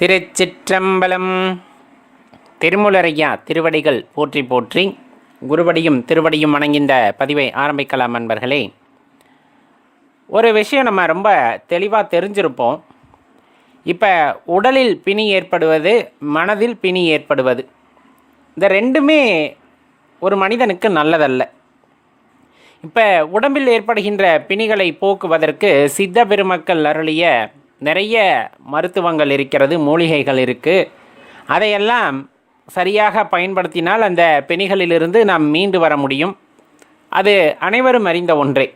திருச்சிற்றம்பலம். திருமுலரையா திருவடிகள் போற்றி போற்றி குருவடியும் திருவடியும் வணங்கின்ற பதிவை ஆரம்பிக்கலாம் நண்பர்களே ஒரு விஷயம் நம்ம ரொம்ப தெளிவாக தெரிஞ்சிருப்போம். இப்போ உடலில் பிணி ஏற்படுவது மனதில் பிணி ஏற்படுவது இந்த ரெண்டுமே ஒரு மனிதனுக்கு நல்லதல்ல. இப்போ உடம்பில் ஏற்படுகின்ற பிணிகளை போக்குவதற்கு சித்த பெருமக்கள் அருளிய நிறைய மருத்துவங்கள் இருக்கிறது மூலிகைகள் இருக்குது அதையெல்லாம் சரியாக பயன்படுத்தினால் அந்த பெணிகளிலிருந்து நாம் மீண்டு வர முடியும். அது அனைவரும் அறிந்த ஒன்றே.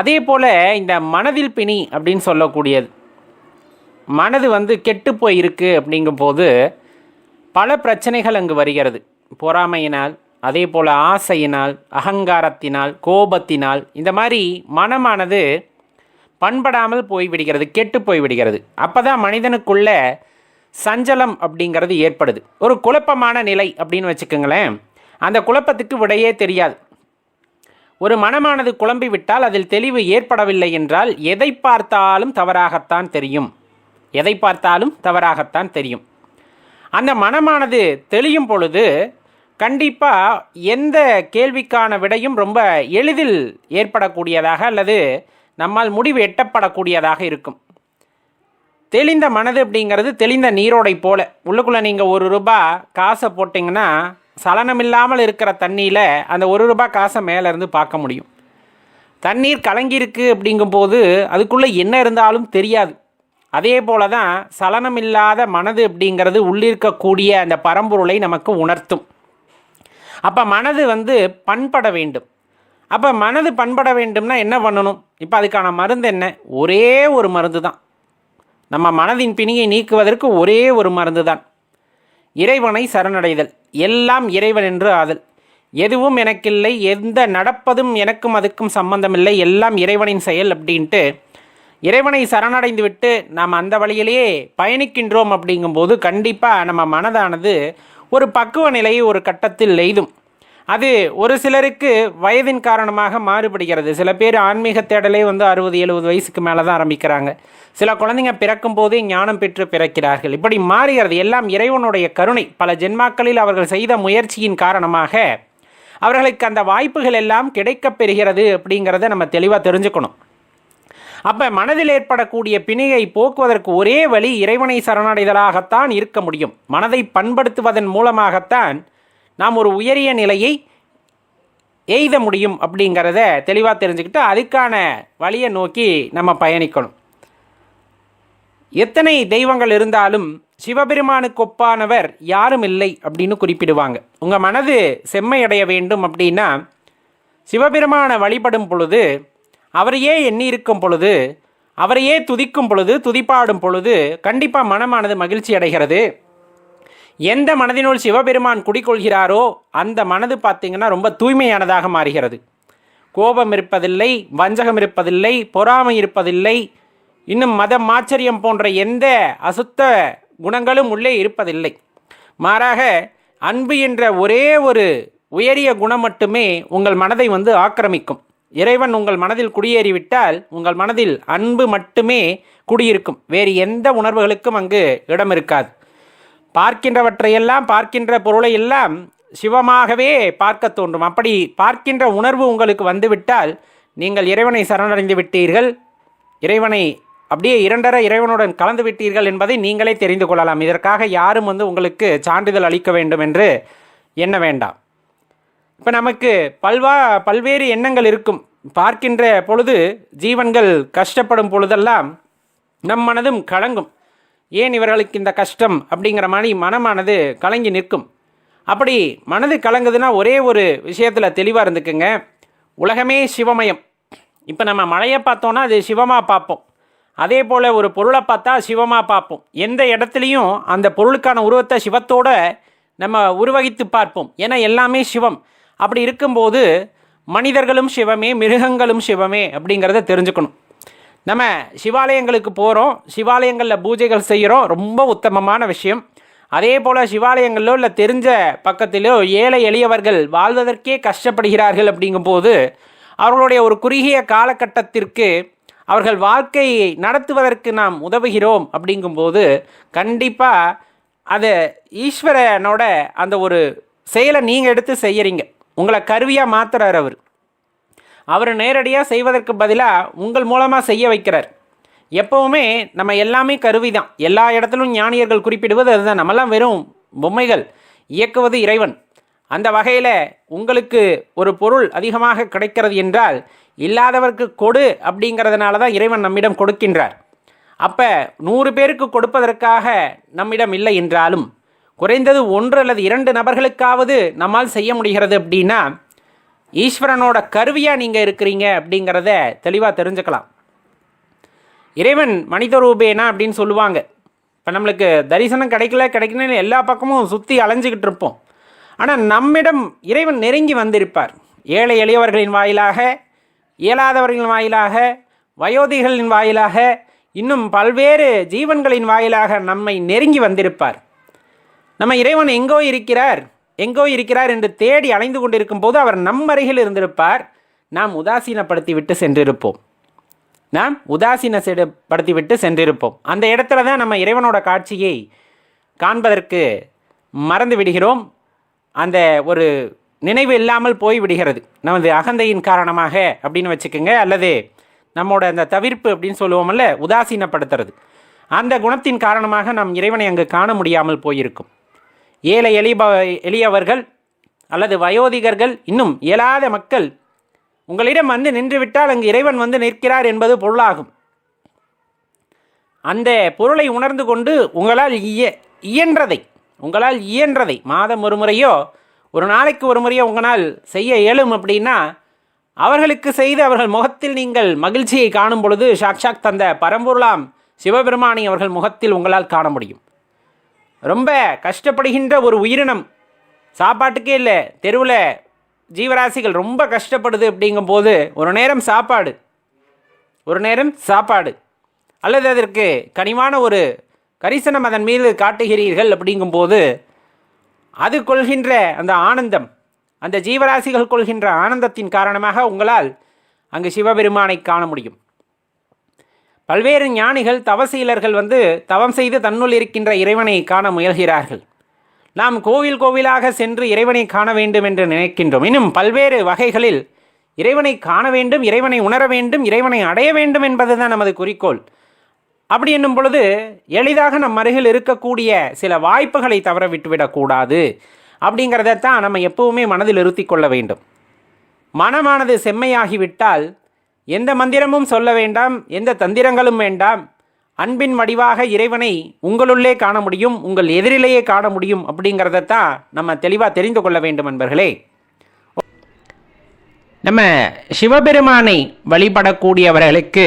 அதே போல் இந்த மனதில் பிணி அப்படின்னு சொல்லக்கூடியது. மனது வந்து கெட்டு போய் அப்படிங்கும் அப்படிங்கும்போது பல பிரச்சனைகள் அங்கு வருகிறது. பொறாமையினால் அதே போல் ஆசையினால் அகங்காரத்தினால் கோபத்தினால் இந்த மாதிரி மனமானது பண்படாமல் போய்விடுகிறது கெட்டு போய்விடுகிறது. அப்போ தான் மனிதனுக்குள்ள சஞ்சலம் அப்படிங்கிறது ஏற்படுது. ஒரு குழப்பமான நிலை அப்படின்னு வச்சுக்கோங்களேன். அந்த குழப்பத்துக்கு விடையே தெரியாது. ஒரு மனமானது குழம்பி விட்டால் அதில் தெளிவு ஏற்படவில்லை என்றால் எதை பார்த்தாலும் தவறாகத்தான் தெரியும். எதை பார்த்தாலும் தவறாகத்தான் தெரியும். அந்த மனமானது தெளியும் பொழுது கண்டிப்பாக எந்த கேள்விக்கான விடையும் ரொம்ப எளிதில் ஏற்படக்கூடியதாக அல்லது நம்மால் முடிவு எட்டப்படக்கூடியதாக இருக்கும். தெளிந்த மனது அப்படிங்கிறது தெளிந்த நீரோடை போல. உள்ளுக்குள்ளே நீங்கள் ஒரு ரூபா காசை போட்டிங்கன்னா சலனமில்லாமல் இருக்கிற தண்ணியில் அந்த ஒரு ரூபா காசை மேலேருந்து பார்க்க முடியும். தண்ணீர் கலங்கியிருக்கு அப்படிங்கும்போது அதுக்குள்ளே என்ன இருந்தாலும் தெரியாது. அதே போல தான் சலனமில்லாத மனது அப்படிங்கிறது உள்ளிருக்கக்கூடிய அந்த பரம்பொருளை நமக்கு உணர்த்தும். அப்போ மனது வந்து பண்பட வேண்டும். அப்போ மனது பண்பட வேண்டும்னா என்ன பண்ணணும்? இப்போ அதுக்கான மருந்து என்ன? ஒரே ஒரு மருந்து தான் நம்ம மனதின் பிணியை நீக்குவதற்கு ஒரே ஒரு மருந்து தான் இறைவனை சரணடைதல். எல்லாம் இறைவன் என்று ஆதல். எதுவும் எனக்கில்லை எந்த நடப்பதும் எனக்கும் அதுக்கும் சம்பந்தமில்லை. எல்லாம் இறைவனின் செயல் அப்படின்ட்டு இறைவனை சரணடைந்து விட்டு நாம் அந்த வழியிலேயே பயணிக்கின்றோம் அப்படிங்கும்போது கண்டிப்பாக நம்ம மனதானது ஒரு பக்குவ நிலையை ஒரு கட்டத்தில் எய்தும். அது ஒரு சிலருக்கு வயதின் காரணமாக மாறுபடுகிறது. சில பேர் ஆன்மீக தேடலே வந்து அறுபது எழுபது வயசுக்கு மேலே தான் ஆரம்பிக்கிறாங்க. சில குழந்தைங்க பிறக்கும் போதே ஞானம் பெற்று பிறக்கிறார்கள். இப்படி மாறுகிறது. எல்லாம் இறைவனுடைய கருணை. பல ஜென்மாக்களில் அவர்கள் செய்த முயற்சியின் காரணமாக அவர்களுக்கு அந்த வாய்ப்புகள் எல்லாம் கிடைக்கப் பெறுகிறது அப்படிங்கிறத நம்ம தெளிவாக தெரிஞ்சுக்கணும். அப்போ மனதில் ஏற்படக்கூடிய பிணியை போக்குவதற்கு ஒரே வழி இறைவனை சரணடைதலாகத்தான் இருக்க முடியும். மனதை பண்படுத்துவதன் மூலமாகத்தான் நாம் ஒரு உயரிய நிலையை எய்த முடியும் அப்படிங்கிறத தெளிவாக தெரிஞ்சுக்கிட்டு அதுக்கான வழியை நோக்கி நம்ம பயணிக்கணும். எத்தனை தெய்வங்கள் இருந்தாலும் சிவபெருமானுக்கு ஒப்பானவர் யாரும் இல்லை அப்படின்னு குறிப்பிடுவாங்க. உங்கள் மனது செம்மையடைய வேண்டும் அப்படின்னா சிவபெருமானை வழிபடும் பொழுது அவரையே எண்ணி இருக்கும் பொழுது அவரையே துதிக்கும் பொழுது துதிப்பாடும் பொழுது கண்டிப்பாக மனமானது மகிழ்ச்சி அடைகிறது. எந்த மனதினுள் சிவபெருமான் குடிக்கொள்கிறாரோ அந்த மனது பார்த்திங்கன்னா ரொம்ப தூய்மையானதாக மாறுகிறது. கோபம் இருப்பதில்லை வஞ்சகம் இருப்பதில்லை பொறாமை இருப்பதில்லை இன்னும் மதம் ஆச்சரியம் போன்ற எந்த அசுத்த குணங்களும் உள்ளே இருப்பதில்லை. மாறாக அன்பு என்ற ஒரே ஒரு உயரிய குணம் மட்டுமே உங்கள் மனதை வந்து ஆக்கிரமிக்கும். இறைவன் உங்கள் மனதில் குடியேறிவிட்டால் உங்கள் மனதில் அன்பு மட்டுமே குடியிருக்கும். வேறு எந்த உணர்வுகளுக்கும் அங்கு இடம் இருக்காது பார்க்கின்றவற்றையெல்லாம் பார்க்கின்ற பொருளை எல்லாம் சிவமாகவே பார்க்க தோன்றும். அப்படி பார்க்கின்ற உணர்வு உங்களுக்கு வந்துவிட்டால் நீங்கள் இறைவனை சரணடைந்து விட்டீர்கள். இறைவனை அப்படியே இரண்டரை இறைவனுடன் கலந்து விட்டீர்கள் என்பதை நீங்களே தெரிந்து கொள்ளலாம். இதற்காக யாரும் வந்து உங்களுக்கு சான்றிதழ் அளிக்க வேண்டும் என்று எண்ண வேண்டாம். இப்போ நமக்கு பல்வா பல்வேறு எண்ணங்கள் இருக்கும். பார்க்கின்ற பொழுது ஜீவன்கள் கஷ்டப்படும் பொழுதெல்லாம் நம் மனதும் கலங்கும். ஏன் இவர்களுக்கு இந்த கஷ்டம் அப்படிங்கிற மாதிரி மனமானது கலங்கி நிற்கும்? அப்படி மனது கலங்குதுன்னா ஒரே ஒரு விஷயத்தில் தெளிவாக இருந்துக்குங்க. உலகமே சிவமயம். இப்போ நம்ம மழையை பார்த்தோன்னா அது சிவமாக பார்ப்போம். அதே போல் ஒரு பொருளை பார்த்தா சிவமாக பார்ப்போம். எந்த இடத்துலையும் அந்த பொருளுக்கான உருவத்தை சிவத்தோட நம்ம உருவகித்து பார்ப்போம். ஏன்னா எல்லாமே சிவம். அப்படி இருக்கும்போது மனிதர்களும் சிவமே மிருகங்களும் சிவமே அப்படிங்கிறத தெரிஞ்சுக்கணும். நம்ம சிவாலயங்களுக்கு போகிறோம் சிவாலயங்களில் பூஜைகள் செய்கிறோம் ரொம்ப உத்தமமான விஷயம். அதே போல் சிவாலயங்களிலோ இல்லை தெரிஞ்ச பக்கத்திலோ ஏழை எளியவர்கள் வாழ்வதற்கே கஷ்டப்படுகிறார்கள் அப்படிங்கும்போது அவர்களுடைய ஒரு குறுகிய காலகட்டத்திற்கு அவர்கள் வாழ்க்கையை நடத்துவதற்கு நாம் உதவுகிறோம் அப்படிங்கும்போது கண்டிப்பாக அதை ஈஸ்வரனோட அந்த ஒரு செயலை நீங்கள் எடுத்து செய்கிறீங்க உங்களை கருவியாக மாத்துறார் அவர். அவர் நேரடியாக செய்வதற்கு பதிலாக உங்கள் மூலமாக செய்ய வைக்கிறார். எப்போவுமே நம்ம எல்லாமே கருவி தான் எல்லா இடத்திலும் ஞானியர்கள் குறிப்பிடுவது அதுதான். நம்மெல்லாம் வெறும் பொம்மைகள் இயக்குவது இறைவன். அந்த வகையில் உங்களுக்கு ஒரு பொருள் அதிகமாக கிடைக்கிறது என்றால் இல்லாதவருக்கு கொடு அப்படிங்கிறதுனால தான் இறைவன் நம்மிடம் கொடுக்கின்றார். அப்போ நூறு பேருக்கு கொடுப்பதற்காக நம்மிடம் இல்லை என்றாலும் குறைந்தது ஒன்று அல்லது இரண்டு நபர்களுக்காவது நம்மால் செய்ய முடிகிறது அப்படின்னா ஈஸ்வரனோட கருவியாக நீங்கள் இருக்கிறீங்க அப்படிங்கிறத தெளிவாக தெரிஞ்சுக்கலாம். இறைவன் மனித ரூபேனா அப்படின்னு சொல்லுவாங்க. இப்போ நம்மளுக்கு தரிசனம் கிடைக்கல கிடைக்கலன்னு எல்லா பக்கமும் சுற்றி அலைஞ்சிக்கிட்டு இருப்போம். ஆனால் நம்மிடம் இறைவன் நெருங்கி வந்திருப்பார். ஏழை எளியவர்களின் வாயிலாக இயலாதவர்களின் வாயிலாக வயோதிகளின் வாயிலாக இன்னும் பல்வேறு ஜீவன்களின் வாயிலாக நம்மை நெருங்கி வந்திருப்பார். நம்ம இறைவன் எங்கோ இருக்கிறார். எங்கோ இருக்கிறார் என்று தேடி அலைந்து கொண்டிருக்கும் போது அவர் நம் அருகில் இருந்திருப்பார். நாம் உதாசீனப்படுத்தி விட்டு சென்றிருப்போம். நாம் உதாசீன படுத்தி விட்டு சென்றிருப்போம். அந்த இடத்துல தான் நம்ம இறைவனோட காட்சியை காண்பதற்கு மறந்து விடுகிறோம். அந்த ஒரு நினைவு இல்லாமல் போய் விடுகிறது நமது அகந்தையின் காரணமாக அப்படின்னு வச்சுக்கோங்க. அல்லது நம்மோட அந்த தவிர்ப்பு அப்படின்னு சொல்லுவோம்ல உதாசீனப்படுத்துறது. அந்த குணத்தின் காரணமாக நம் இறைவனை அங்கு காண முடியாமல் போயிருக்கும். ஏழை எளிப எளியவர்கள் அல்லது வயோதிகர்கள் இன்னும் இயலாத மக்கள் உங்களிடம் வந்து நின்றுவிட்டால் அங்கு இறைவன் வந்து நிற்கிறார் என்பது பொருளாகும். அந்த பொருளை உணர்ந்து கொண்டு உங்களால் இய இயன்றதை உங்களால் இயன்றதை மாதம் ஒரு முறையோ ஒரு நாளைக்கு ஒரு முறையோ உங்களால் செய்ய இயலும் அப்படின்னா அவர்களுக்கு செய்து அவர்கள் முகத்தில் நீங்கள் மகிழ்ச்சியை காணும் பொழுது சாக்ஷாக் தந்த பரம்பொருளாம் சிவபெருமானி அவர்கள் முகத்தில் உங்களால் காண முடியும். ரொம்ப கஷ்டப்படுகின்ற ஒரு உயிரினம். சாப்பாட்டுக்கே இல்லை தெருவில் ஜீவராசிகள் ரொம்ப கஷ்டப்படுது அப்படிங்கும்போது ஒரு நேரம் சாப்பாடு. ஒரு நேரம் சாப்பாடு. அல்லது அதற்கு கனிவான ஒரு கரிசனம் அதன் மீது காட்டுகிறீர்கள் அப்படிங்கும்போது அது கொள்கின்ற அந்த ஆனந்தம் அந்த ஜீவராசிகள் கொள்கின்ற ஆனந்தத்தின் காரணமாக உங்களால் அங்கு சிவபெருமானை காண முடியும். பல்வேறு ஞானிகள் தவசீலர்கள் வந்து தவம் செய்து தன்னுள் இருக்கின்ற இறைவனை காண முயல்கிறார்கள். நாம் கோவில் கோவிலாக சென்று இறைவனை காண வேண்டும் என்று நினைக்கின்றோம். இன்னும் பல்வேறு வகைகளில் இறைவனை காண வேண்டும் இறைவனை உணர வேண்டும் இறைவனை அடைய வேண்டும் என்பதுதான் நமது குறிக்கோள். அப்படி என்னும் பொழுது எளிதாக நம் அருகில் இருக்கக்கூடிய சில வாய்ப்புகளை தவற விட்டுவிடக்கூடாது அப்படிங்கிறதத்தான் நம்ம எப்பவுமே மனதில் இருத்தி கொள்ள வேண்டும். மனமானது செம்மையாகிவிட்டால் எந்த மந்திரமும் சொல்ல வேண்டாம் எந்த தந்திரங்களும் வேண்டாம். அன்பின் வடிவாக இறைவனை உங்களுள்ளே காண முடியும் உங்கள் எதிரிலேயே காண முடியும் அப்படிங்கிறதத்தான் நம்ம தெளிவாக தெரிந்து கொள்ள வேண்டும் என்பர்களே நம்ம சிவபெருமானை வழிபடக்கூடியவர்களுக்கு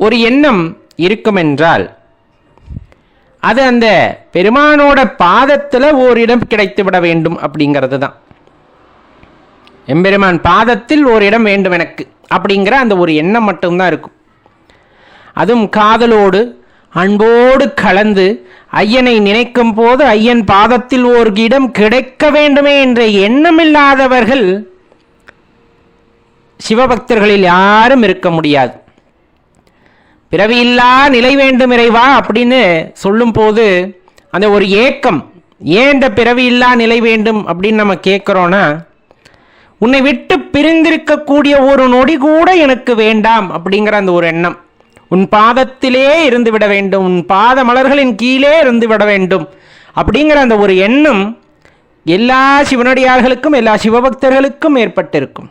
ஒரு எண்ணம் இருக்குமென்றால் அது அந்த பெருமானோட பாதத்தில் ஓரிடம் கிடைத்து விட வேண்டும் அப்படிங்கிறது தான் எம்பெருமான் பாதத்தில் ஒரு இடம் வேண்டும் எனக்கு அப்படிங்கிற அந்த ஒரு எண்ணம் மட்டும்தான் இருக்கும். அதுவும் காதலோடு அன்போடு கலந்து ஐயனை நினைக்கும் போது ஐயன் பாதத்தில் ஒரு இடம் கிடைக்க வேண்டுமே என்ற எண்ணமில்லாதவர்கள் சிவபக்தர்களில் யாரும் இருக்க முடியாது. பிறவியில்லா நிலை வேண்டும் இறைவா அப்படின்னு சொல்லும்போது அந்த ஒரு ஏக்கம் ஏன் இந்த பிறவியில்லா நிலை வேண்டும் அப்படின்னு நம்ம கேட்குறோன்னா உன்னை விட்டு பிரிந்திருக்கக்கூடிய ஒரு நொடி கூட எனக்கு வேண்டாம் அப்படிங்கிற அந்த ஒரு எண்ணம். உன் பாதத்திலே இருந்து விட வேண்டும். உன் பாத மலர்களின் கீழே இருந்து விட வேண்டும். அப்படிங்கிற அந்த ஒரு எண்ணம் எல்லா சிவனடியார்களுக்கும் எல்லா சிவபக்தர்களுக்கும் ஏற்பட்டிருக்கும்.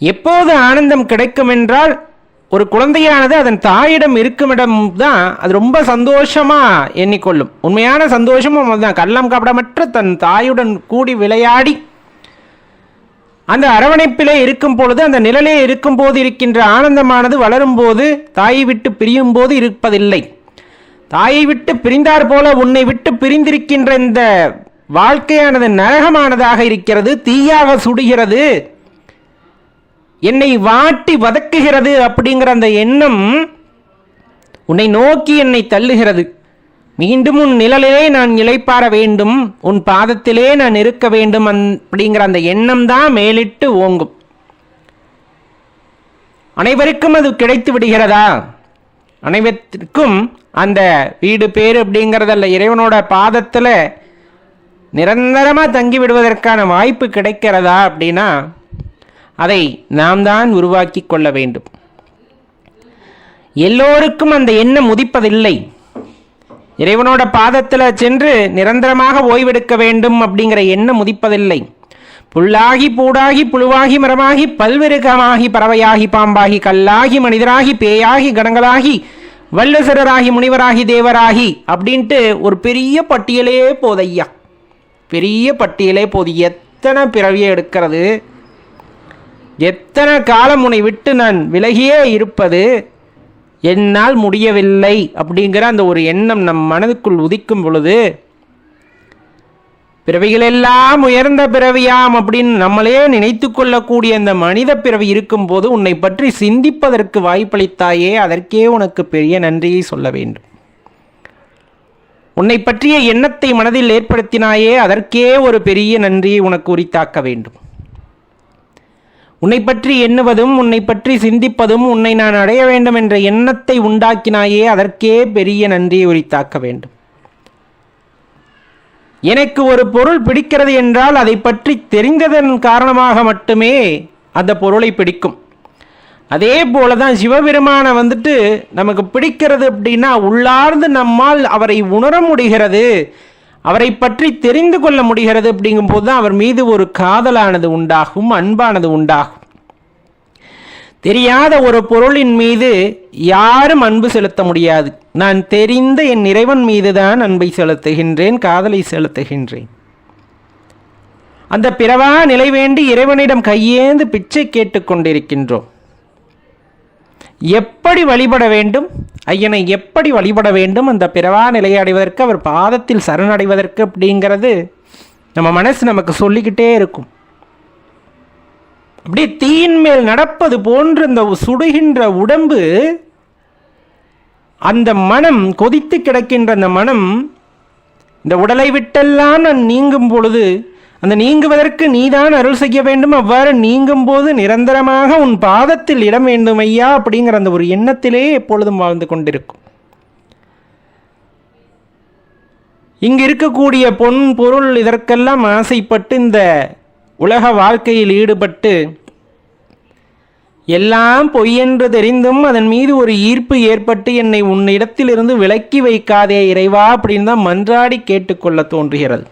எப்போது ஆனந்தம் கிடைக்கும் என்றால் ஒரு குழந்தையானது அதன் தாயிடம் இருக்குமிடம் தான் அது ரொம்ப சந்தோஷமாக எண்ணிக்கொள்ளும். உண்மையான சந்தோஷமும் அதுதான் கள்ளம் கபடமற்ற தன் தாயுடன் கூடி விளையாடி அந்த அரவணைப்பிலே இருக்கும் பொழுது அந்த நிழலே இருக்கும் போது இருக்கின்ற ஆனந்தமானது வளரும் போது தாயை விட்டு பிரியும் போது இருப்பதில்லை. தாயை விட்டு பிரிந்தார் போல உன்னை விட்டு பிரிந்திருக்கின்ற இந்த வாழ்க்கையானது நரகமானதாக இருக்கிறது தீயாக சுடுகிறது. என்னை வாட்டி வதக்குகிறது அப்படிங்கிற அந்த எண்ணம் உன்னை நோக்கி என்னை தள்ளுகிறது. மீண்டும் உன் நிழலிலே நான் இலைப்பார வேண்டும் உன் பாதத்திலே நான் இருக்க வேண்டும் அப்படிங்கிற அந்த எண்ணம் தான் மேலிட்டு ஓங்கும். அனைவருக்கும் அது கிடைத்து விடுகிறதா? அனைவருக்கும் அந்த வீடு பேர் அப்படிங்கிறதல்ல இறைவனோட பாதத்தில் நிரந்தரமாக தங்கி விடுவதற்கான வாய்ப்பு கிடைக்கிறதா அப்படின்னா அதை நாம் தான் உருவாக்கி கொள்ள வேண்டும். எல்லோருக்கும் அந்த எண்ணம் உதிப்பதில்லை. இறைவனோட பாதத்தில் சென்று நிரந்தரமாக ஓய்வெடுக்க வேண்டும் அப்படிங்கிற எண்ணம் உதிப்பதில்லை. புல்லாகி பூடாகி புழுவாகி மரமாகி பல்விருகமாகி பறவையாகி பாம்பாகி கல்லாகி மனிதராகி பேயாகி கணங்களாகி வல்லசரராகி முனிவராகி தேவராகி அப்படின்ட்டு ஒரு பெரிய பட்டியலே போதையா பெரிய பட்டியலே போது எத்தனை பிறவியை எடுக்கிறது? எத்தனை காலம் உன்னை விட்டு நான் விலகியே இருப்பது? என்னால் முடியவில்லை அப்படிங்கிற அந்த ஒரு எண்ணம் நம் மனதுக்குள் உதிக்கும் பொழுது பிறவிகளெல்லாம் உயர்ந்த பிறவியாம் அப்படின்னு நம்மளே நினைத்து கொள்ளக்கூடிய அந்த மனித பிறவி இருக்கும்போது உன்னை பற்றி சிந்திப்பதற்கு வாய்ப்பளித்தாயே அதற்கே உனக்கு பெரிய நன்றியை சொல்ல வேண்டும். உன்னை பற்றிய எண்ணத்தை மனதில் ஏற்படுத்தினாயே அதற்கே ஒரு பெரிய நன்றியை உனக்கு உரித்தாக்க வேண்டும். உன்னை பற்றி எண்ணுவதும் உன்னை பற்றி சிந்திப்பதும் உன்னை நான் அடைய வேண்டும் என்ற எண்ணத்தை உண்டாக்கினாயே அதற்கே பெரிய நன்றியை உரித்தாக்க வேண்டும். எனக்கு ஒரு பொருள் பிடிக்கிறது என்றால் அதை பற்றி தெரிந்ததன் காரணமாக மட்டுமே அந்த பொருளை பிடிக்கும். அதே போல தான் சிவபெருமானை வந்துட்டு நமக்கு பிடிக்கிறது அப்படின்னா உள்ளார்ந்து நம்மால் அவரை உணர முடிகிறது. அவரை பற்றி தெரிந்து கொள்ள முடிகிறது அப்படிங்கும்போது தான் அவர் மீது ஒரு காதலானது உண்டாகும் அன்பானது உண்டாகும். தெரியாத ஒரு பொருளின் மீது யாரும் அன்பு செலுத்த முடியாது. நான் தெரிந்த என் இறைவன் மீதுதான் அன்பை செலுத்துகின்றேன் காதலை செலுத்துகின்றேன். அந்த பிறவா நிலை வேண்டி இறைவனிடம் கையேந்து பிச்சை கேட்டுக்கொண்டிருக்கின்றோம் எப்படி வழிபட வேண்டும்? ஐயனை எப்படி வழிபட வேண்டும்? அந்த பிறவா நிலையை அடைவதற்கு அவர் பாதத்தில் சரணடைவதற்கு அப்படிங்கிறது நம்ம மனசு நமக்கு சொல்லிக்கிட்டே இருக்கும். அப்படியே தீயின் மேல் நடப்பது போன்று இந்த சுடுகின்ற உடம்பு அந்த மனம் கொதித்து கிடக்கின்ற அந்த மனம் இந்த உடலை விட்டெல்லாம் நான் நீங்கும் பொழுது அந்த நீங்குவதற்கு நீதான் அருள் செய்ய வேண்டும். அவ்வாறு நீங்கும் போது நிரந்தரமாக உன் பாதத்தில் இடம் வேண்டும் ஐயா அப்படிங்கிற அந்த ஒரு எண்ணத்திலே எப்பொழுதும் வாழ்ந்து கொண்டிருக்கும். இங்கு இருக்கக்கூடிய பொன் பொருள் இதற்கெல்லாம் ஆசைப்பட்டு இந்த உலக வாழ்க்கையில் ஈடுபட்டு எல்லாம் பொய்யென்று தெரிந்தும் அதன் மீது ஒரு ஈர்ப்பு ஏற்பட்டு என்னை உன்னிடத்திலிருந்து விலக்கி வைக்காதே இறைவா அப்படின்னு தான் மன்றாடி கேட்டுக்கொள்ள தோன்றுகிறது.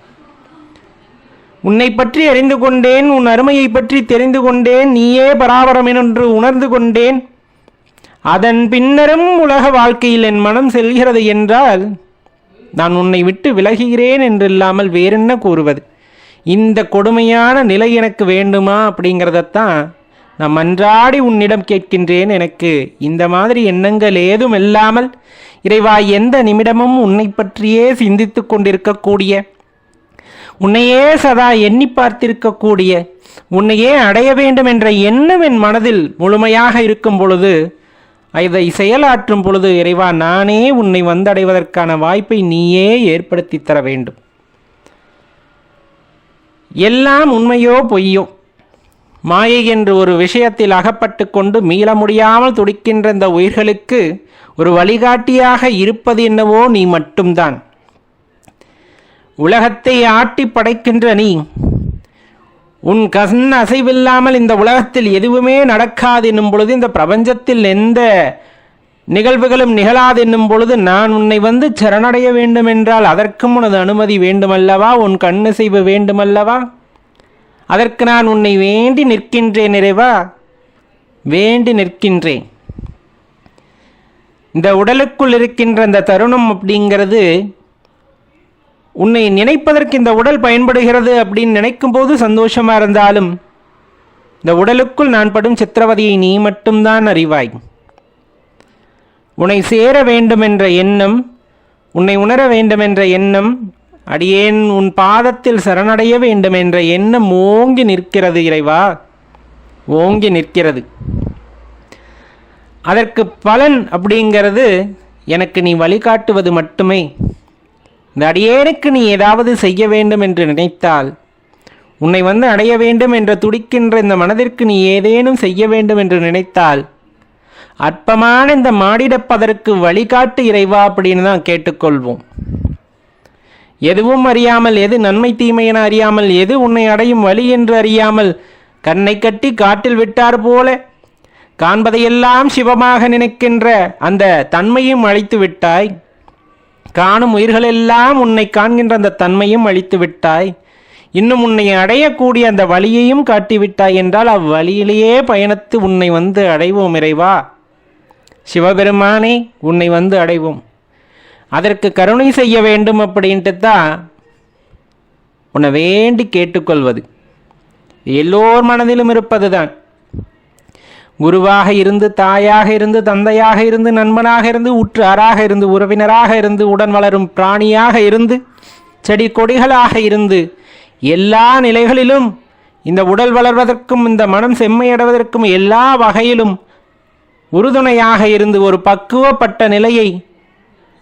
உன்னை பற்றி அறிந்து கொண்டேன் உன் அருமையை பற்றி தெரிந்து கொண்டேன் நீயே பராபரம் என்று உணர்ந்து கொண்டேன். அதன் பின்னரும் உலக வாழ்க்கையில் என் மனம் செல்கிறது என்றால் நான் உன்னை விட்டு விலகுகிறேன் என்றில்லாமல் வேறென்ன கூறுவது? இந்த கொடுமையான நிலை எனக்கு வேண்டுமா அப்படிங்கிறதத்தான் நான் மன்றாடி உன்னிடம் கேட்கின்றேன். எனக்கு இந்த மாதிரி எண்ணங்கள் ஏதும் இல்லாமல் இறைவா எந்த நிமிடமும் உன்னை பற்றியே சிந்தித்து கொண்டிருக்கக்கூடிய உன்னையே சதா எண்ணி பார்த்திருக்கக்கூடிய உன்னையே அடைய வேண்டும் என்ற எண்ணம் என் மனதில் முழுமையாக இருக்கும் பொழுது இதை செயலாற்றும் பொழுது இறைவா நானே உன்னை வந்தடைவதற்கான வாய்ப்பை நீயே ஏற்படுத்தி தர வேண்டும். எல்லாம் உண்மையோ பொய்யோ? மாயை என்று ஒரு விஷயத்தில் அகப்பட்டு கொண்டு மீள முடியாமல் துடிக்கின்ற இந்த உயிர்களுக்கு ஒரு வழிகாட்டியாக இருப்பது என்னவோ நீ மட்டும்தான். உலகத்தை ஆட்டி படைக்கின்ற நீ உன் கண் அசைவில்லாமல் இந்த உலகத்தில் எதுவுமே நடக்காது என்னும் பொழுது இந்த பிரபஞ்சத்தில் எந்த நிகழ்வுகளும் நிகழாது என்னும் பொழுது நான் உன்னை வந்து சரணடைய வேண்டுமென்றால் அதற்கும் உனது அனுமதி வேண்டுமல்லவா? உன் கண்ணசைவு வேண்டுமல்லவா? அதற்கு நான் உன்னை வேண்டி நிற்கின்றேன் நிறைவா வேண்டி நிற்கின்றேன். இந்த உடலுக்குள் இருக்கின்ற அந்த தருணம் அப்படிங்கிறது உன்னை நினைப்பதற்கு இந்த உடல் பயன்படுகிறது அப்படின்னு நினைக்கும் போது சந்தோஷமா இருந்தாலும் இந்த உடலுக்குள் நான் படும் சித்திரவதையை நீ மட்டும்தான் அறிவாய். உன்னை சேர வேண்டும் என்ற எண்ணம் உன்னை உணர வேண்டும் என்ற எண்ணம் அடியேன் உன் பாதத்தில் சரணடைய வேண்டும் என்ற எண்ணம் ஓங்கி நிற்கிறது இறைவா ஓங்கி நிற்கிறது. அதற்கு பலன் அப்படிங்கிறது எனக்கு நீ வழிகாட்டுவது மட்டுமே. இந்த அடியேனுக்கு நீ ஏதாவது செய்ய வேண்டும் என்று நினைத்தால் உன்னை வந்து அடைய வேண்டும் என்று துடிக்கின்ற இந்த மனதிற்கு நீ ஏதேனும் செய்ய வேண்டும் என்று நினைத்தால் அற்பமான இந்த மாடிடப்பதற்கு வழிகாட்டு இறைவா அப்படின்னு தான் கேட்டுக்கொள்வோம். எதுவும் அறியாமல் எது நன்மை தீமை என அறியாமல் எது உன்னை அடையும் வழி என்று அறியாமல் கண்ணை கட்டி காட்டில் விட்டார் போல காண்பதையெல்லாம் சிவமாக நினைக்கின்ற அந்த தன்மையும் அழைத்து விட்டாய். காணும் உயிர்களெல்லாம் உன்னை காண்கின்ற அந்த தன்மையும் அழித்து விட்டாய் இன்னும் உன்னை அடையக்கூடிய அந்த வழியையும் காட்டிவிட்டாய் என்றால் அவ்வழியிலேயே பயணித்து உன்னை வந்து அடைவோம் இறைவா. சிவபெருமானே உன்னை வந்து அடைவோம். அதற்கு கருணை செய்ய வேண்டும் அப்படின்ட்டு தான் உன்னை வேண்டி கேட்டுக்கொள்வது. எல்லோர் மனதிலும் இருப்பது தான் குருவாக இருந்து தாயாக இருந்து தந்தையாக இருந்து நண்பனாக இருந்து உற்றாராக இருந்து உறவினராக இருந்து உடன் வளரும் பிராணியாக இருந்து செடி கொடிகளாக இருந்து எல்லா நிலைகளிலும் இந்த உடல் வளர்வதற்கும் இந்த மனம் செம்மையடைவதற்கும் எல்லா வகையிலும் உறுதுணையாக இருந்து ஒரு பக்குவப்பட்ட நிலையை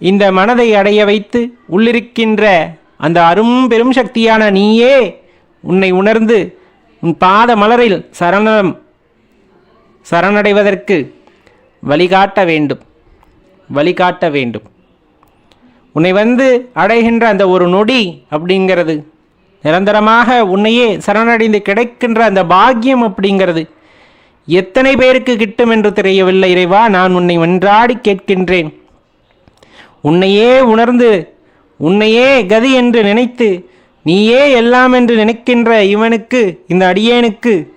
இந்த மனதை அடைய வைத்து உள்ளிருக்கின்ற அந்த அரும் பெரும் சக்தியான நீயே உன்னை உணர்ந்து உன் பாத மலரில் சரணம் சரணடைவதற்கு வழிகாட்ட வேண்டும். வழிகாட்ட வேண்டும். உன்னை வந்து அடைகின்ற அந்த ஒரு நொடி அப்படிங்கிறது நிரந்தரமாக உன்னையே சரணடைந்து கிடைக்கின்ற அந்த பாக்கியம் அப்படிங்கிறது எத்தனை பேருக்கு கிட்டும் என்று தெரியவில்லை இறைவா நான் உன்னை வென்றாடி கேட்கின்றேன். உன்னையே உணர்ந்து உன்னையே கதி என்று நினைத்து நீயே எல்லாம் என்று நினைக்கின்ற இவனுக்கு இந்த அடியேனுக்கு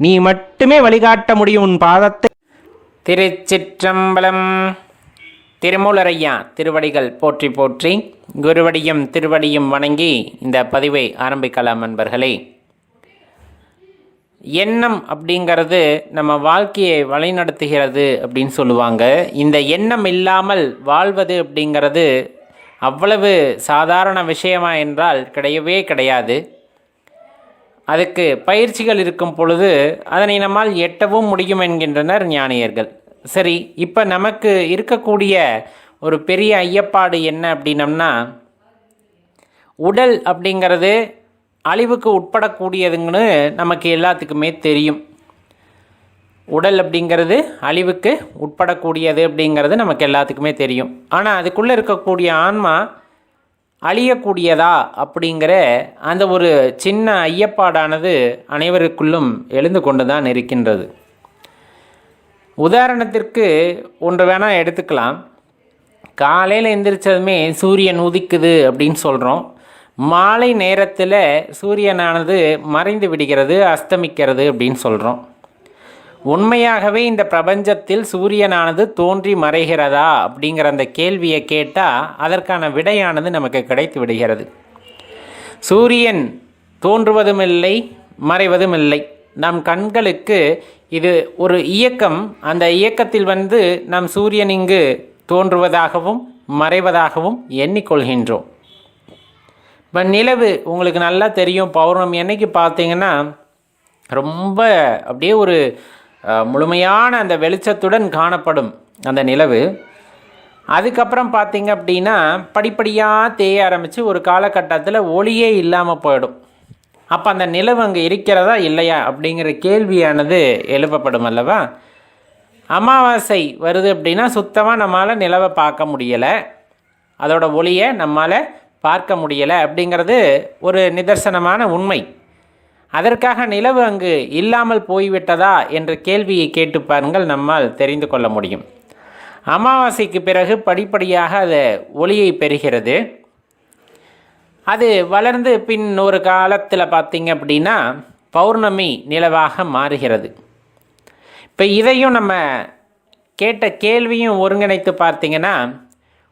நீ மட்டுமே வழிகாட்ட முடியும் உன் பாதத்தை. திருச்சிற்றம்பலம். திருமூலரையா திருவடிகள் போற்றி போற்றி குருவடியும் திருவடியும் வணங்கி இந்த பதிவை ஆரம்பிக்கலாம் நண்பர்களே. எண்ணம் அப்படிங்கிறது நம்ம வாழ்க்கையை வழிநடத்துகிறது அப்படின்னு சொல்லுவாங்க. இந்த எண்ணம் இல்லாமல் வாழ்வது அப்படிங்கிறது அவ்வளவு சாதாரண விஷயமா என்றால் கிடையவே கிடையாது. அதுக்கு பயிற்சிகள் இருக்கும் பொழுது அதனை நம்மால் எட்டவும் முடியும் என்கின்றனர் ஞானியர்கள். சரி இப்போ நமக்கு இருக்கக்கூடிய ஒரு பெரிய ஐயப்பாடு என்ன அப்படின்னம்னா உடல் அப்படிங்கிறது அழிவுக்கு உட்படக்கூடியதுங்கன்னு நமக்கு எல்லாத்துக்குமே தெரியும். உடல் அப்படிங்கிறது அழிவுக்கு உட்படக்கூடியது அப்படிங்கிறது நமக்கு எல்லாத்துக்குமே தெரியும். ஆனால் அதுக்குள்ளே இருக்கக்கூடிய ஆன்மா அழியக்கூடியதா அப்படிங்கிற அந்த ஒரு சின்ன ஐயப்பாடானது அனைவருக்குள்ளும் எழுந்து கொண்டு தான் இருக்கின்றது. உதாரணத்திற்கு ஒன்று வேணால் எடுத்துக்கலாம். காலையில் எந்திரிச்சதுமே சூரியன் உதிக்குது அப்படின்னு சொல்கிறோம் மாலை நேரத்தில் சூரியனானது மறைந்து விடுகிறது அஸ்தமிக்கிறது அப்படின்னு சொல்கிறோம் உண்மையாகவே இந்த பிரபஞ்சத்தில் சூரியனானது தோன்றி மறைகிறதா அப்படிங்கிற அந்த கேள்வியை கேட்டால் அதற்கான விடையானது நமக்கு கிடைத்து விடுகிறது. சூரியன் தோன்றுவதும் இல்லை மறைவதும் இல்லை நம் கண்களுக்கு இது ஒரு இயக்கம். அந்த இயக்கத்தில் வந்து நம் சூரியன் இங்கு தோன்றுவதாகவும் மறைவதாகவும் எண்ணிக்கொள்கின்றோம். இப்போ நிலவு உங்களுக்கு நல்லா தெரியும். பௌர்ணமி என்னைக்கு பார்த்தீங்கன்னா ரொம்ப அப்படியே ஒரு முழுமையான அந்த வெளிச்சத்துடன் காணப்படும் அந்த நிலவு. அதுக்கப்புறம் பார்த்தீங்க அப்படின்னா படிப்படியாக தேய ஆரம்பித்து ஒரு காலகட்டத்தில் ஒளியே இல்லாமல் போயிடும். அப்போ அந்த நிலவு அங்கே இருக்கிறதா இல்லையா அப்படிங்கிற கேள்வியானது எழுப்பப்படும் அல்லவா? அமாவாசை வருது அப்படின்னா சுத்தமாக நம்மளால் நிலவை பார்க்க முடியலை. அதோட ஒளியை நம்மால் பார்க்க முடியலை அப்படிங்கிறது ஒரு நிதர்சனமான உண்மை. அதற்காக நிலவு அங்கு இல்லாமல் போய்விட்டதா என்ற கேள்வியை கேட்டு பாருங்கள் நம்மால் தெரிந்து கொள்ள முடியும். அமாவாசைக்கு பிறகு படிப்படியாக அது ஒளியை பெறுகிறது. அது வளர்ந்து பின் ஒரு காலத்தில் பார்த்தீங்க அப்படின்னா பௌர்ணமி நிலவாக மாறுகிறது. இப்போ இதையும் நம்ம கேட்ட கேள்வியும் ஒருங்கிணைத்து பார்த்தீங்கன்னா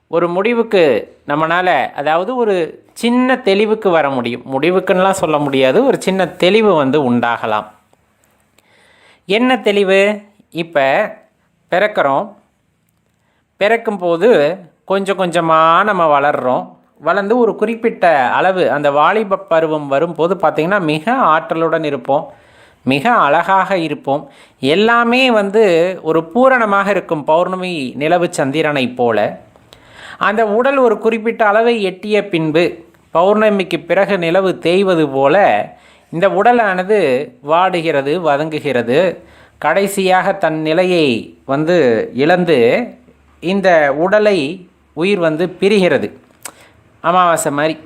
ஒரு முடிவுக்கு நம்மளால் அதாவது ஒரு சின்ன தெளிவுக்கு வர முடியும். முடிவுக்குன்னெலாம் சொல்ல முடியாது. ஒரு சின்ன தெளிவு வந்து உண்டாகலாம். என்ன தெளிவு? இப்போ பிறக்கிறோம். பிறக்கும்போது கொஞ்சம் கொஞ்சமாக நம்ம வளர்கிறோம் வளர்ந்து ஒரு குறிப்பிட்ட அளவு அந்த வாலிப பருவம் வரும்போது பார்த்திங்கன்னா மிக ஆற்றலுடன் இருப்போம். மிக அழகாக இருப்போம். எல்லாமே வந்து ஒரு பூரணமாக இருக்கும் பௌர்ணமி நிலவு சந்திரனைப் போல. அந்த உடல் ஒரு குறிப்பிட்ட அளவை எட்டிய பின்பு பௌர்ணமிக்கு பிறகு நிலவு தேய்வது போல இந்த உடலானது வாடுகிறது வதங்குகிறது. கடைசியாக தன் நிலையை வந்து இழந்து இந்த உடலை உயிர் வந்து பிரிகிறது. அமாவாசை மாதிரி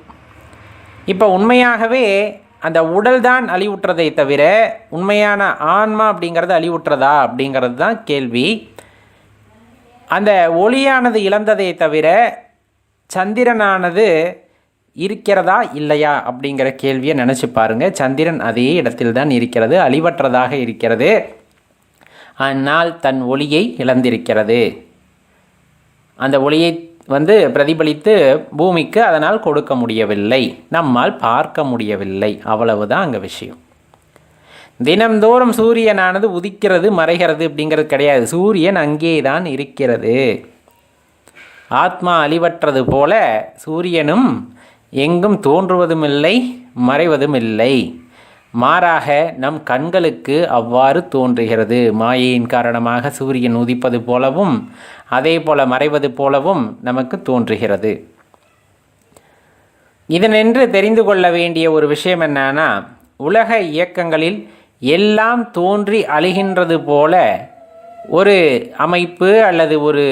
இப்போ உண்மையாகவே அந்த உடல் தான் அழிவுற்றதை தவிர உண்மையான ஆன்மா அப்படிங்கிறது அழிவுற்றதா அப்படிங்கிறது தான் கேள்வி. அந்த ஒளியானது இழந்ததை தவிர சந்திரனானது இருக்கிறதா இல்லையா அப்படிங்கிற கேள்வியை நினச்சி பாருங்கள் சந்திரன் அதே இடத்தில் தான் இருக்கிறது அழிவற்றதாக இருக்கிறது. ஆனால் தன் ஒளியை இழந்திருக்கிறது. அந்த ஒளியை வந்து பிரதிபலித்து பூமிக்கு அதனால் கொடுக்க முடியவில்லை. நம்மால் பார்க்க முடியவில்லை. அவ்வளவுதான் அங்கே விஷயம். தினம்தோறும் சூரியனானது உதிக்கிறது மறைகிறது அப்படிங்கிறது கிடையாது. சூரியன் அங்கே தான் இருக்கிறது. ஆத்மா அழிவற்றது போல சூரியனும் எங்கும் தோன்றுவதும் இல்லை மறைவதும் இல்லை மாறாக நம் கண்களுக்கு அவ்வாறு தோன்றுகிறது. மாயையின் காரணமாக சூரியன் உதிப்பது போலவும் அதே போல மறைவது போலவும் நமக்கு தோன்றுகிறது. இதனென்று தெரிந்து கொள்ள வேண்டிய ஒரு விஷயம் என்னன்னா உலக இயக்கங்களில் எல்லாம் தோன்றி அழிகின்றது போல ஒரு அமைப்பு அல்லது ஒரு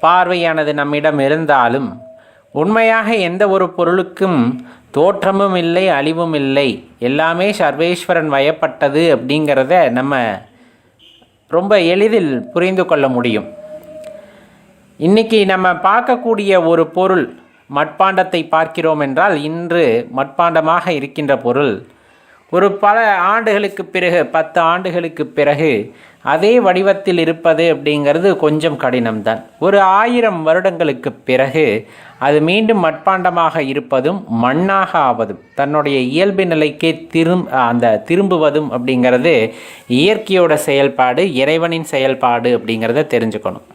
பார்வையானது நம்மிடம் இருந்தாலும் உண்மையாக எந்த ஒரு பொருளுக்கும் தோற்றமும் இல்லை அழிவும் இல்லை. எல்லாமே சர்வேஸ்வரன் வயப்பட்டது அப்படிங்கிறத நம்ம ரொம்ப எளிதில் புரிந்து கொள்ள முடியும். இன்னைக்கு நம்ம பார்க்கக்கூடிய ஒரு பொருள் மட்பாண்டத்தை பார்க்கிறோம் என்றால் இன்று மட்பாண்டமாக இருக்கின்ற பொருள் ஒரு பல ஆண்டுகளுக்கு பிறகு பத்து ஆண்டுகளுக்கு பிறகு அதே வடிவத்தில் இருப்பது அப்படிங்கிறது கொஞ்சம் கடினம்தான். ஒரு ஆயிரம் வருடங்களுக்கு பிறகு அது மீண்டும் மட்பாண்டமாக இருப்பதும் மண்ணாக ஆவதும் தன்னுடைய இயல்பு நிலைக்கே திரும் அந்த திரும்புவதும் அப்படிங்கிறது இயற்கையோட செயல்பாடு இறைவனின் செயல்பாடு அப்படிங்கிறத தெரிஞ்சுக்கணும்.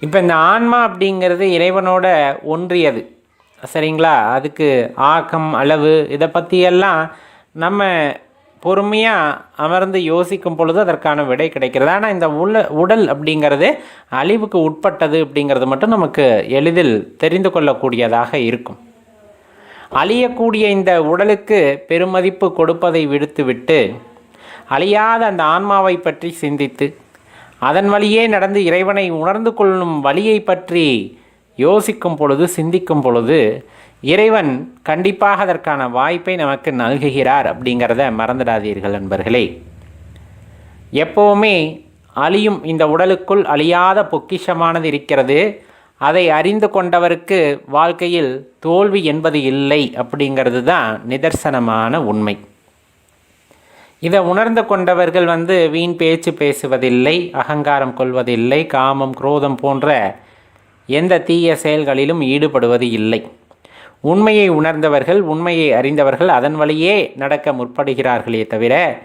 இப்போ இந்த ஆன்மா அப்படிங்கிறது இறைவனோட ஒன்றியது. சரிங்களா? அதுக்கு ஆக்கம் அளவு இதை பற்றியெல்லாம் நம்ம பொறுமையாக அமர்ந்து யோசிக்கும் பொழுது அதற்கான விடை கிடைக்கிறது. ஆனால் இந்த உள்ள உடல் அப்படிங்கிறது அழிவுக்கு உட்பட்டது அப்படிங்கிறது மட்டும் நமக்கு எளிதில் தெரிந்து கொள்ளக்கூடியதாக இருக்கும். அழியக்கூடிய இந்த உடலுக்கு பெருமதிப்பு கொடுப்பதை விடுத்துவிட்டு அழியாத அந்த ஆன்மாவை பற்றி சிந்தித்து அதன் வழியே நடந்து இறைவனை உணர்ந்து கொள்ளும் வழியை பற்றி யோசிக்கும் பொழுது சிந்திக்கும் பொழுது இறைவன் கண்டிப்பாக அதற்கான வாய்ப்பை நமக்கு நல்குகிறார் அப்படிங்கிறத மறந்துடாதீர்கள் நண்பர்களே. எப்போவுமே அழியும் இந்த உடலுக்குள் அழியாத பொக்கிஷமானது இருக்கிறது. அதை அறிந்து கொண்டவருக்கு வாழ்க்கையில் தோல்வி என்பது இல்லை அப்படிங்கிறது தான் நிதர்சனமான உண்மை. இதை உணர்ந்து கொண்டவர்கள் வந்து வீண் பேச்சு பேசுவதில்லை அகங்காரம் கொள்வதில்லை காமம் குரோதம் போன்ற எந்த தீய செயல்களிலும் ஈடுபடுவது இல்லை. உண்மையை உணர்ந்தவர்கள் உண்மையை அறிந்தவர்கள் அதன் வழியே நடக்க முற்படுகிறார்களே தவிர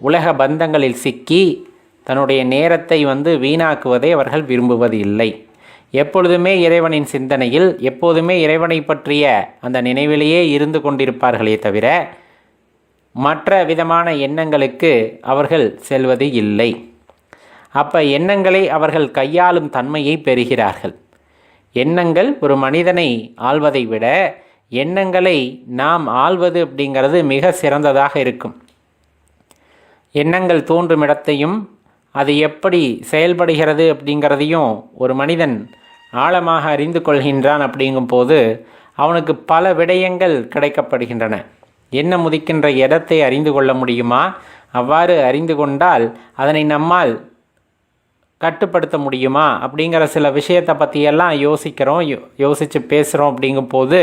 உலக பந்தங்களில் சிக்கி தன்னுடைய நேரத்தை வந்து வீணாக்குவதை அவர்கள் விரும்புவது இல்லை எப்பொழுதுமே இறைவனின் சிந்தனையில் எப்போதுமே இறைவனை பற்றிய அந்த நினைவிலேயே இருந்து கொண்டிருப்பார்களே தவிர மற்ற விதமான எண்ணங்களுக்கு அவர்கள் செல்வது இல்லை அப்போ எண்ணங்களை அவர்கள் கையாளும் தன்மையை பெறுகிறார்கள். எண்ணங்கள் ஒரு மனிதனை ஆள்வதை விட எண்ணங்களை நாம் ஆள்வது அப்படிங்கிறது மிக சிறந்ததாக இருக்கும். எண்ணங்கள் தோன்றும் இடத்தையும் அது எப்படி செயல்படுகிறது அப்படிங்கிறதையும் ஒரு மனிதன் ஆழமாக அறிந்து கொள்கின்றான் அப்படிங்கும்போது அவனுக்கு பல விடயங்கள் கிடைக்கப்படுகின்றன. என்ன முதிக்கின்ற இடத்தை அறிந்து கொள்ள முடியுமா? அவ்வாறு அறிந்து கொண்டால் அதனை நம்மால் கட்டுப்படுத்த முடியுமா? அப்படிங்கிற சில விஷயத்தை பற்றியெல்லாம் யோசிக்கிறோம் யோ யோசித்து பேசுகிறோம் அப்படிங்கும்போது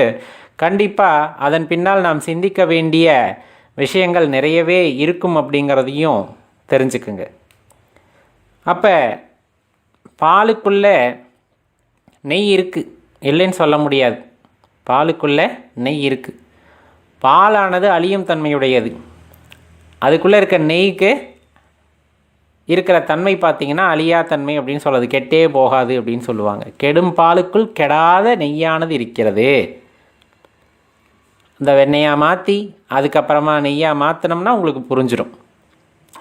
கண்டிப்பாக அதன் பின்னால் நாம் சிந்திக்க வேண்டிய விஷயங்கள் நிறையவே இருக்கும் அப்படிங்கிறதையும் தெரிஞ்சுக்குங்க. அப்போ பாலுக்குள்ளே நெய் இருக்குது இல்லைன்னு சொல்ல முடியாது. பாலுக்குள்ளே நெய் இருக்குது பாலானது அழியும் தன்மையுடையது. அதுக்குள்ளே இருக்க நெய்க்கு இருக்கிற தன்மை பார்த்தீங்கன்னா அழியா தன்மை அப்படின்னு சொல்லுது கெட்டே போகாது அப்படின்னு சொல்லுவாங்க. கெடும் பாலுக்குள் கெடாத நெய்யானது இருக்கிறது. இந்த வெண்ணெயாக மாற்றி அதுக்கப்புறமா நெய்யாக மாற்றினோம்னா உங்களுக்கு புரிஞ்சிடும்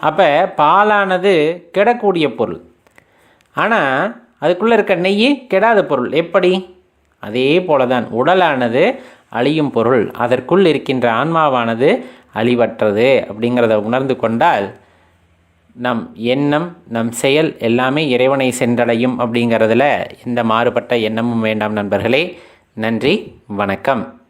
அப்போ பாலானது கெடக்கூடிய பொருள். ஆனால் அதுக்குள்ளே இருக்க நெய் கெடாத பொருள். எப்படி? அதே போல தான் உடலானது அழியும் பொருள். அதற்குள் இருக்கின்ற ஆன்மாவானது அழிவற்றது அப்படிங்கிறத உணர்ந்து கொண்டால் நம் எண்ணம் நம் செயல் எல்லாமே இறைவனை சென்றடையும் அப்படிங்கிறதுல எந்த மாறுபட்ட எண்ணமும் வேண்டாம் நண்பர்களே. நன்றி வணக்கம்.